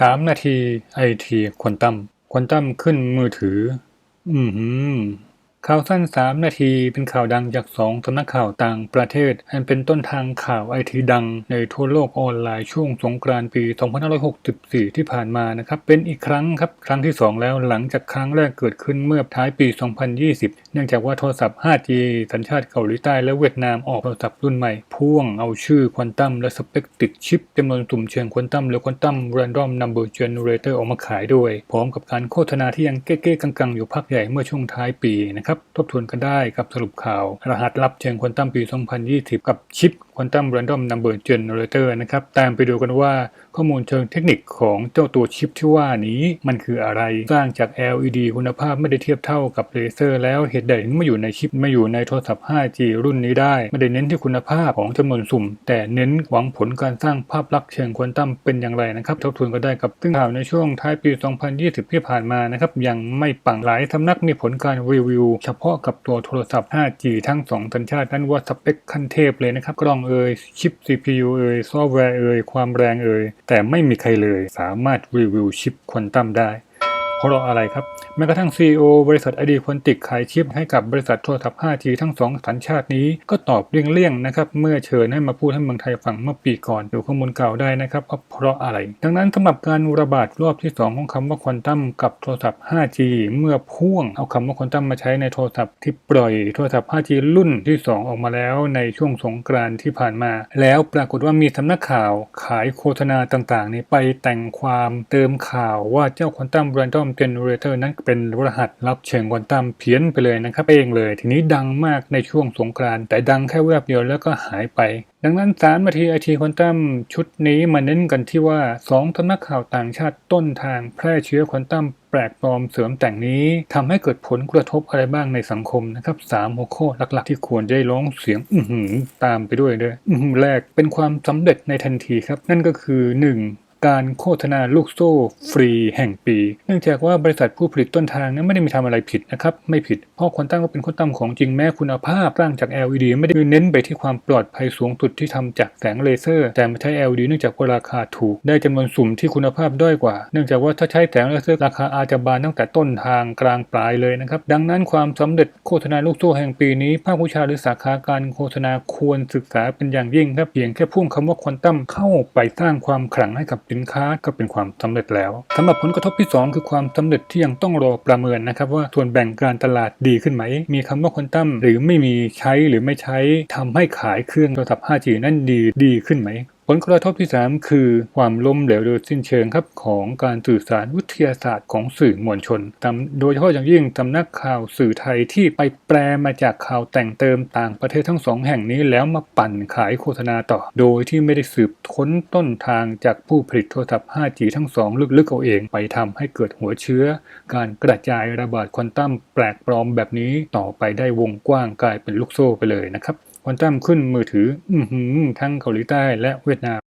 3 นาทีไอทีควอนตัมควอนตัมขึ้นมือถือ อืม ข่าวสั้น 3 นาทีเป็นข่าวดังจาก 2สำนักข่าวต่างประเทศ อันเป็นต้นทางข่าวไอทีดังในทั่วโลกออนไลน์ช่วงสงกรานต์ปี 2564 ที่ผ่านมานะครับ เป็นอีกครั้งครับ ครั้งที่ 2 แล้วหลังจากครั้งแรกเกิดขึ้นเมื่อท้ายปี 2020 เนื่องจากว่าโทรศัพท์ 5G สัญชาติเกาหลีใต้และเวียดนามออกโทรศัพท์รุ่นใหม่ พ่วงเอาชื่อควอนตัมและสเปคติดชิปจำนวนสุ่มเชิงควอนตัมหรือควอนตัม Random Number Generator อร์ออกมาขายด้วยพร้อมกับการโฆษณาที่ยังเก้ๆกังๆ อยู่พักใหญ่เมื่อช่วงท้ายปีนะครับครับ ทบทวนกันได้กับสรุปข่าว รหัสลับเชิงควอนตัมปี 2020 กับชิปควอนตัมแรนดอมนัมเบอร์เจนเนอเรเตอร์นะครับ ตามไปดูกันว่าข้อมูลเชิงเทคนิคของเจ้าตัวชิปที่ว่านี้มันคืออะไร สร้างจาก LED คุณภาพไม่ได้เทียบเท่ากับเลเซอร์แล้วเหตุใดถึงมาอยู่ในชิปมาอยู่ในโทรศัพท์ 5G รุ่นนี้ได้ ไม่ได้เน้นที่คุณภาพของจำนวนสุ่ม แต่เน้นหวังผลการสร้างภาพลักษณ์เชิงควอนตัมเป็นอย่างไรนะครับทบทวนก็ได้กับซึ่งข่าวในช่วงท้ายปี 2020 ที่ผ่านมานะครับยังไม่ปังหลายสำนักมีผลการรีวิว เฉพาะกับตัวโทรศัพท์ 5G ทั้ง 2 สัญชาตินั้นว่าสเปคขั้นเทพเลยนะครับกล้องเอ่ยชิป CPU เอ่ยซอฟต์แวร์เอ่ยความแรงเอ่ยแต่ไม่มีใครเลยสามารถรีวิวชิปควอนตัมได้ เพราะอะไรครับ แม้กระทั่ง CEO บริษัทไอดีควอนติกขายชิปให้กับบริษัทโทรศัพท์ 5G ทั้งสองสัญชาตินี้ก็ตอบเลี่ยงๆนะครับ เมื่อเชิญให้มาพูดให้เมืองไทยฟังเมื่อปีก่อนดูข้อมูลเก่าได้นะครับว่าเพราะอะไร ดังนั้นสำหรับการระบาดรอบที่ 2 ของคำว่าควอนตัมกับโทรศัพท์ 5G เมื่อพ่วงเอาคำว่าควอนตัมมาใช้ในโทรศัพท์ที่ปล่อยโทรศัพท์ 5G รุ่นที่ 2 ออกมาแล้วในช่วงสงกรานต์ที่ผ่านมา แล้วปรากฏว่ามีสำนักข่าวขายโฆษณาต่างๆนี้ไปแต่งความเติมข่าวว่าเจ้าควอนตัม Random Generator นั้นเดอร์นั้นเป็นรหัสลับเชิงควอนตัมเพี้ยนไปเลยนะครับเองเลย ทีนี้ดังมากในช่วงสงกรานต์แต่ดังแค่แวบเดียวแล้วก็หายไป ดังนั้นสารนาทีไอทีควอนตัมชุดนี้มาเน้นกันที่ว่า2สำนักข่าวต่างชาติต้นทางแพร่เชื้อควอนตัมแปลกปลอมเสริมแต่งนี้ทำให้เกิดผลกระทบอะไรบ้างในสังคมนะครับสามหัวข้อหลักๆ ที่ควรได้ร้องเสียงอือหือตามไปด้วยเลยอือหือแรกเป็นความสำเร็จในทันทีครับ นั่นก็คือ 1. การโฆษณาลูกโซ่ฟรีแห่งปี เนื่องจากว่าบริษัทผู้ผลิตต้นทางนั้นไม่ได้มีทำอะไรผิดนะครับ ไม่ผิด เพราะควอนตัมก็เป็นควอนตัมของจริงแม้คุณภาพร้างจาก LED ไม่ได้เน้นไปที่ความปลอดภัยสูงสุดที่ทำจากแสงเลเซอร์ แต่มาใช้ LED เนื่องจากว่าราคาถูก ได้จำนวนสุ่มที่คุณภาพด้อยกว่า เนื่องจากว่าถ้าใช้แสงเลเซอร์ราคาอาจจะบานตั้งแต่ต้นทางกลางปลายเลยนะครับ ดังนั้นความสำเร็จโฆษณาลูกโซ่แห่งปีนี้ภาควิชาหรือสาขาการโฆษณาควรศึกษาเป็นอย่างยิ่งครับเพียงแค่พุ่งคำว่าควอนตัมเข้าไปสร้างความขลังให้กับสินค้าก็เป็นความสำเร็จแล้วสำหรับผลกระทบที่ 2 คือความสำเร็จที่ยังต้องรอประเมินนะครับว่าส่วนแบ่งการตลาดดีขึ้นไหม มีคำว่าควอนตัมหรือไม่มีใช้หรือไม่ใช้ทำให้ขายเครื่องโทรศัพท์ 5G นั่นดีดีขึ้นไหม ลกระทบที่ 3 คือความล้มเหลวโดยสิ้นเชิงครับของการสื่อสารวิทยาศาสตร์ของสื่อมวลชนตาโดยเฉพาะอย่างยิ่งสำนักข่าวสื่อไทยที่ไปแปลมาจากข่าวแต่งเติมต่างประเทศทั้งสองแห่งนี้แล้วมาปั่นขายโฆษณาต่อ โดยที่ไม่ได้สืบค้นต้นทางจากผู้ผลิตโทรศัพท์ 5G ทั้งสองลึกๆเอาเองไปทำให้เกิดหัวเชื้อ การกระจายระบาดควอนตัมแปลกปลอมแบบนี้ต่อไปได้วงกว้างกลายเป็นลูกโซ่ไปเลยนะครับ ควอนตัมขึ้นมือถือ อือหือทั้งเกาหลีใต้และเวียดนาม